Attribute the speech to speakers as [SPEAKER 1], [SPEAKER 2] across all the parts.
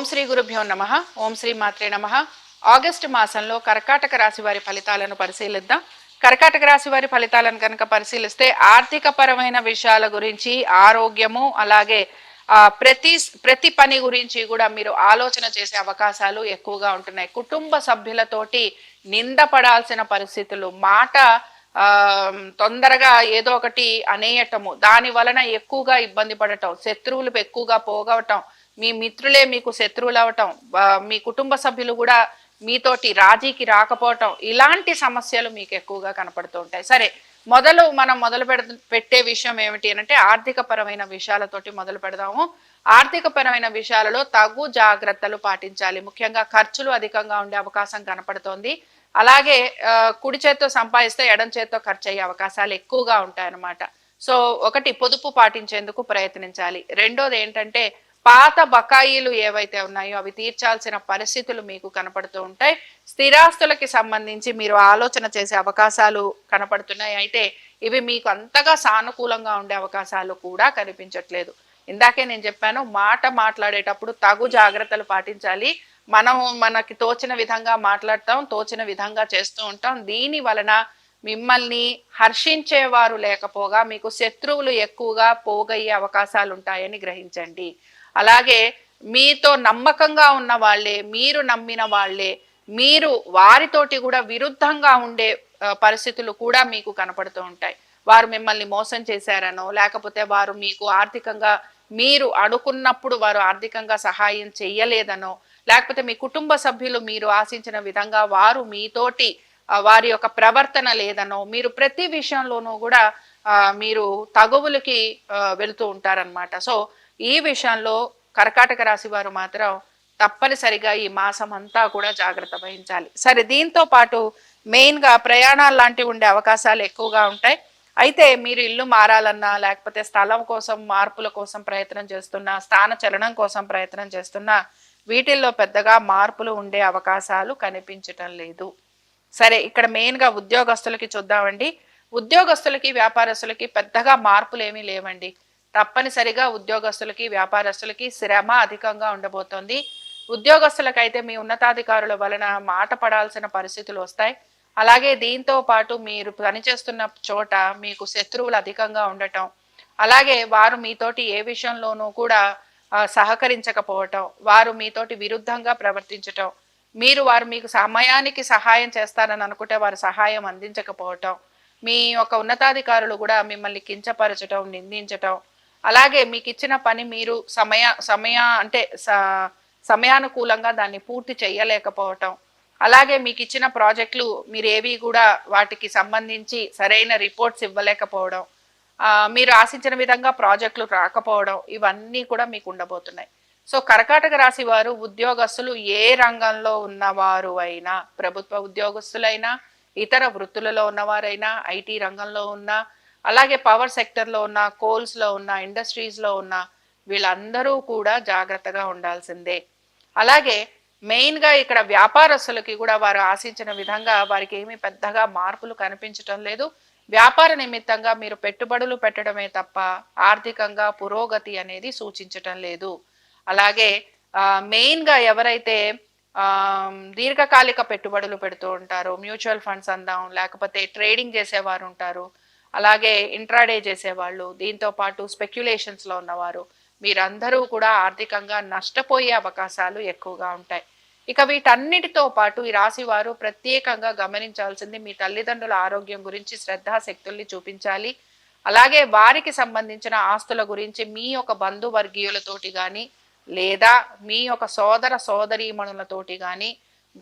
[SPEAKER 1] ఓం శ్రీ గురుభ్యో నమ. ఓం శ్రీ మాత్రే నమ. ఆగస్టు మాసంలో కర్కాటక రాశి వారి ఫలితాలను పరిశీలిద్దాం. కర్కాటక రాశి వారి ఫలితాలను కనుక పరిశీలిస్తే ఆర్థిక పరమైన విషయాల గురించి ఆరోగ్యము అలాగే ప్రతి ప్రతి పని గురించి కూడా మీరు ఆలోచన చేసే అవకాశాలు ఎక్కువగా ఉంటున్నాయి. కుటుంబ సభ్యులతోటి నిందపడాల్సిన పరిస్థితులు మాట తొందరగా ఏదో ఒకటి అనేయటము దాని వలన ఎక్కువగా ఇబ్బంది పడటం శత్రువులు ఎక్కువగా పోగవటం మీ మిత్రులే మీకు శత్రువులు అవటం మీ కుటుంబ సభ్యులు కూడా మీతోటి రాజీకి రాకపోవటం ఇలాంటి సమస్యలు మీకు ఎక్కువగా కనపడుతూ ఉంటాయి. సరే మొదలు మనం మొదలు పెడ పెట్టే విషయం ఏమిటి అంటే ఆర్థిక పరమైన విషయాలతోటి మొదలు పెడదాము. ఆర్థిక పరమైన విషయాలలో తగు జాగ్రత్తలు పాటించాలి. ముఖ్యంగా ఖర్చులు అధికంగా ఉండే అవకాశం కనపడుతోంది. అలాగే కుడి చేత్తో సంపాదిస్తే ఎడం చేత్తో ఖర్చు అయ్యే అవకాశాలు ఎక్కువగా ఉంటాయన్నమాట. సో ఒకటి పొదుపు పాటించేందుకు ప్రయత్నించాలి. రెండోది ఏంటంటే పాత బకాయిలు ఏవైతే ఉన్నాయో అవి తీర్చాల్సిన పరిస్థితులు మీకు కనపడుతూ ఉంటాయి. స్థిరాస్తులకి సంబంధించి మీరు ఆలోచన చేసే అవకాశాలు కనపడుతున్నాయి. అయితే ఇవి మీకు అంతగా సానుకూలంగా ఉండే అవకాశాలు కూడా కనిపించట్లేదు. ఇందాకే నేను చెప్పాను మాట మాట్లాడేటప్పుడు తగు జాగ్రత్తలు పాటించాలి. మనం మనకి తోచిన విధంగా మాట్లాడతాం తోచిన విధంగా చేస్తూ ఉంటాం. దీని వలన మిమ్మల్ని హర్షించేవారు లేకపోగా మీకు శత్రువులు ఎక్కువగా పోగయ్యే అవకాశాలు ఉంటాయని గ్రహించండి. అలాగే మీతో నమ్మకంగా ఉన్న వాళ్ళే మీరు నమ్మిన వాళ్ళే మీరు వారితోటి కూడా విరుద్ధంగా ఉండే పరిస్థితులు కూడా మీకు కనపడుతూ ఉంటాయి. వారు మిమ్మల్ని మోసం చేశారనో లేకపోతే వారు మీకు ఆర్థికంగా మీరు అనుకున్నప్పుడు వారు ఆర్థికంగా సహాయం చెయ్యలేదనో లేకపోతే మీ కుటుంబ సభ్యులు మీరు ఆశించిన విధంగా వారు మీతోటి వారి యొక్క ప్రవర్తన లేదనో మీరు ప్రతి విషయంలోనూ కూడా మీరు తగువులకి వెళుతూ ఉంటారనమాట. సో ఈ విషయంలో కర్కాటక రాశి వారు మాత్రం తప్పనిసరిగా ఈ మాసం అంతా కూడా జాగ్రత్త వహించాలి. సరే దీంతో పాటు మెయిన్గా ప్రయాణాలు లాంటివి ఉండే అవకాశాలు ఎక్కువగా ఉంటాయి. అయితే మీరు ఇల్లు మారాలన్నా లేకపోతే స్థలం కోసం మార్పుల కోసం ప్రయత్నం చేస్తున్నా స్థాన చలనం కోసం ప్రయత్నం చేస్తున్నా వీటిల్లో పెద్దగా మార్పులు ఉండే అవకాశాలు కనిపించటం లేదు. సరే ఇక్కడ మెయిన్గా ఉద్యోగస్తులకి చూద్దామండి. ఉద్యోగస్తులకి వ్యాపారస్తులకి పెద్దగా మార్పులు ఏమీ లేవండి. తప్పనిసరిగా ఉద్యోగస్తులకి వ్యాపారస్తులకి శ్రమ అధికంగా ఉండబోతోంది. ఉద్యోగస్తులకైతే మీ ఉన్నతాధికారుల వలన మాట పడాల్సిన పరిస్థితులు వస్తాయి. అలాగే దీంతో పాటు మీరు పనిచేస్తున్న చోట మీకు శత్రువులు అధికంగా ఉండటం అలాగే వారు మీతోటి ఏ విషయంలోనూ కూడా సహకరించకపోవటం వారు మీతోటి విరుద్ధంగా ప్రవర్తించటం మీరు వారు మీకు సమయానికి సహాయం చేస్తారని అనుకుంటే వారు సహాయం అందించకపోవటం మీ యొక్క ఉన్నతాధికారులు కూడా మిమ్మల్ని కించపరచటం నిందించటం అలాగే మీకు ఇచ్చిన పని మీరు సమయ సమయ అంటే స- సమయానుకూలంగా దాన్ని పూర్తి చేయలేకపోవటం అలాగే మీకు ఇచ్చిన ప్రాజెక్టులు మీరు ఏవి కూడా వాటికి సంబంధించి సరైన రిపోర్ట్స్ ఇవ్వలేకపోవడం. మీరు ఆశించిన విధంగా ప్రాజెక్టులు రాకపోవడం ఇవన్నీ కూడా మీకు ఉండబోతున్నాయి సో కర్కాటక రాశి వారు ఉద్యోగస్తులు ఏ రంగంలో ఉన్నవారు అయినా ప్రభుత్వ ఉద్యోగస్తులైనా ఇతర వృత్తులలో ఉన్నవారైనా ఐటీ రంగంలో ఉన్న అలాగే పవర్ సెక్టర్లో ఉన్న కోల్స్లో ఉన్న ఇండస్ట్రీస్లో ఉన్న వీళ్ళందరూ కూడా జాగ్రత్తగా ఉండాల్సిందే. అలాగే మెయిన్గా ఇక్కడ వ్యాపారస్తులకి కూడా వారు ఆశించిన విధంగా వారికి ఏమీ పెద్దగా మార్పులు కనిపించటం లేదు. వ్యాపార నిమిత్తంగా మీరు పెట్టుబడులు పెట్టడమే తప్ప ఆర్థికంగా పురోగతి అనేది సూచించటం లేదు. అలాగే మెయిన్గా ఎవరైతే దీర్ఘకాలిక పెట్టుబడులు పెడుతూ ఉంటారో మ్యూచువల్ ఫండ్స్ అందాం లేకపోతే ట్రేడింగ్ చేసేవారు ఉంటారు అలాగే ఇంట్రాడే చేసేవాళ్ళు దీంతో పాటు స్పెక్యులేషన్స్లో ఉన్నవారు మీరందరూ కూడా ఆర్థికంగా నష్టపోయే అవకాశాలు ఎక్కువగా ఉంటాయి. ఇక వీటన్నిటితో పాటు ఈ రాశి వారు ప్రత్యేకంగా గమనించాల్సింది మీ తల్లిదండ్రుల ఆరోగ్యం గురించి శ్రద్ధాశక్తుల్ని చూపించాలి. అలాగే వారికి సంబంధించిన ఆస్తుల గురించి మీ యొక్క బంధువర్గీయులతోటి కానీ లేదా మీ యొక్క సోదర సోదరీమణులతోటి కానీ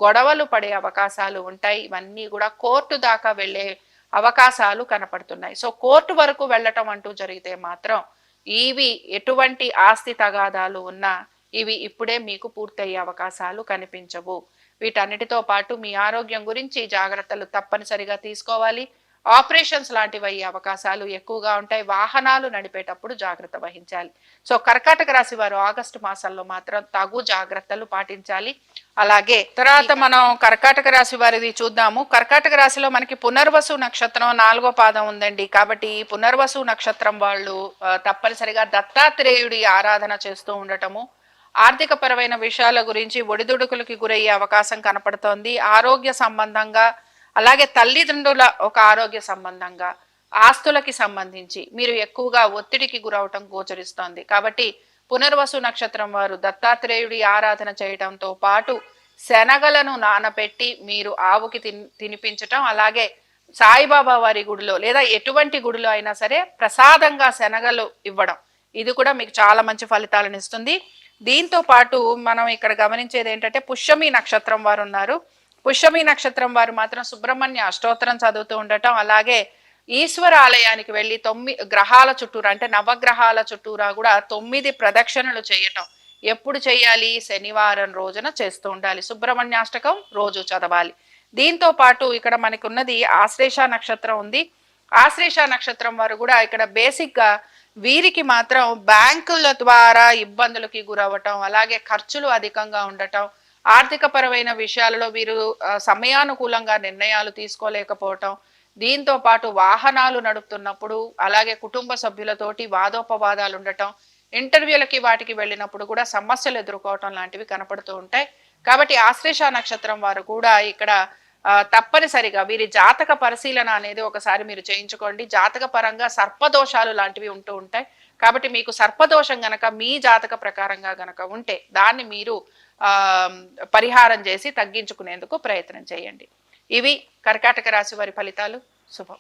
[SPEAKER 1] గొడవలు పడే అవకాశాలు ఉంటాయి. ఇవన్నీ కూడా కోర్టు దాకా వెళ్ళే అవకాశాలు కనపడుతున్నాయి. సో కోర్టు వరకు వెళ్ళటం అంటూ జరిగితే మాత్రం ఇవి ఎటువంటి ఆస్తి తగాదాలు ఉన్నా ఇవి ఇప్పుడే మీకు పూర్తయ్యే అవకాశాలు కనిపించవు. వీటన్నిటితో పాటు మీ ఆరోగ్యం గురించి జాగ్రత్తలు తప్పనిసరిగా తీసుకోవాలి. ఆపరేషన్స్ లాంటివి అయ్యే అవకాశాలు ఎక్కువగా ఉంటాయి. వాహనాలు నడిపేటప్పుడు జాగ్రత్త వహించాలి. సో కర్కాటక రాశి వారు ఆగస్టు మాసంలో మాత్రం తగు జాగ్రత్తలు పాటించాలి. అలాగే తర్వాత మనం కర్కాటక రాశి వారిది చూద్దాము. కర్కాటక రాశిలో మనకి పునర్వసు నక్షత్రం నాలుగో పాదం ఉందండి. కాబట్టి పునర్వసు నక్షత్రం వాళ్ళు తప్పనిసరిగా దత్తాత్రేయుడి ఆరాధన చేస్తూ ఉండటము ఆర్థిక పరమైన విషయాల గురించి ఒడిదుడుకులకి గురయ్యే అవకాశం కనపడుతోంది. ఆరోగ్య సంబంధంగా అలాగే తల్లిదండ్రుల ఒక ఆరోగ్య సంబంధంగా ఆస్తులకి సంబంధించి మీరు ఎక్కువగా ఒత్తిడికి గురవటం గోచరిస్తోంది. కాబట్టి పునర్వసు నక్షత్రం వారు దత్తాత్రేయుడి ఆరాధన చేయటంతో పాటు శనగలను నానబెట్టి మీరు ఆవుకి తిని తినిపించటం అలాగే సాయిబాబా వారి గుడిలో లేదా ఎటువంటి గుడిలో అయినా సరే ప్రసాదంగా శనగలు ఇవ్వడం. ఇది కూడా మీకు చాలా మంచి ఫలితాలను ఇస్తుంది. దీంతో పాటు మనం ఇక్కడ గమనించేది ఏంటంటే పుష్యమి నక్షత్రం వారు ఉన్నారు. పుష్యమి నక్షత్రం వారు మాత్రం సుబ్రహ్మణ్య అష్టోత్తరం చదువుతూ ఉండటం అలాగే ఈశ్వర ఆలయానికి వెళ్ళి తొమ్మిది గ్రహాల చుట్టూరా అంటే నవగ్రహాల చుట్టూరా కూడా తొమ్మిది ప్రదక్షిణలు చేయటం. ఎప్పుడు చేయాలి? శనివారం రోజున చేస్తూ ఉండాలి. సుబ్రహ్మణ్యాష్టకం రోజు చదవాలి. దీంతో పాటు ఇక్కడ మనకున్నది ఆశ్లేష నక్షత్రం ఉంది. ఆశ్లేష నక్షత్రం వారు కూడా ఇక్కడ బేసిక్గా వీరికి మాత్రం బ్యాంకుల ద్వారా ఇబ్బందులకి గురవటం అలాగే ఖర్చులు అధికంగా ఉండటం ఆర్థిక పరమైన విషయాలలో వీరు సమయానుకూలంగా నిర్ణయాలు తీసుకోలేకపోవటం దీంతో పాటు వాహనాలు నడుపుతున్నప్పుడు అలాగే కుటుంబ సభ్యులతోటి వాదోపవాదాలు ఉండటం ఇంటర్వ్యూలకి వాటికి వెళ్ళినప్పుడు కూడా సమస్యలు ఎదుర్కోవటం లాంటివి కనపడుతూ ఉంటాయి. కాబట్టి ఆశ్లేష నక్షత్రం వారు కూడా ఇక్కడ తప్పనిసరిగా వీరి జాతక పరిశీలన అనేది ఒకసారి మీరు చేయించుకోండి. జాతక పరంగా సర్పదోషాలు లాంటివి ఉంటూ ఉంటాయి. కాబట్టి మీకు సర్పదోషం గనక మీ జాతక ప్రకారంగా గనక ఉంటే దాన్ని మీరు పరిహారం చేసి తగ్గించుకునేందుకు ప్రయత్నం చేయండి. ఇవి కర్కాటక రాశి వారి ఫలితాలు. శుభం.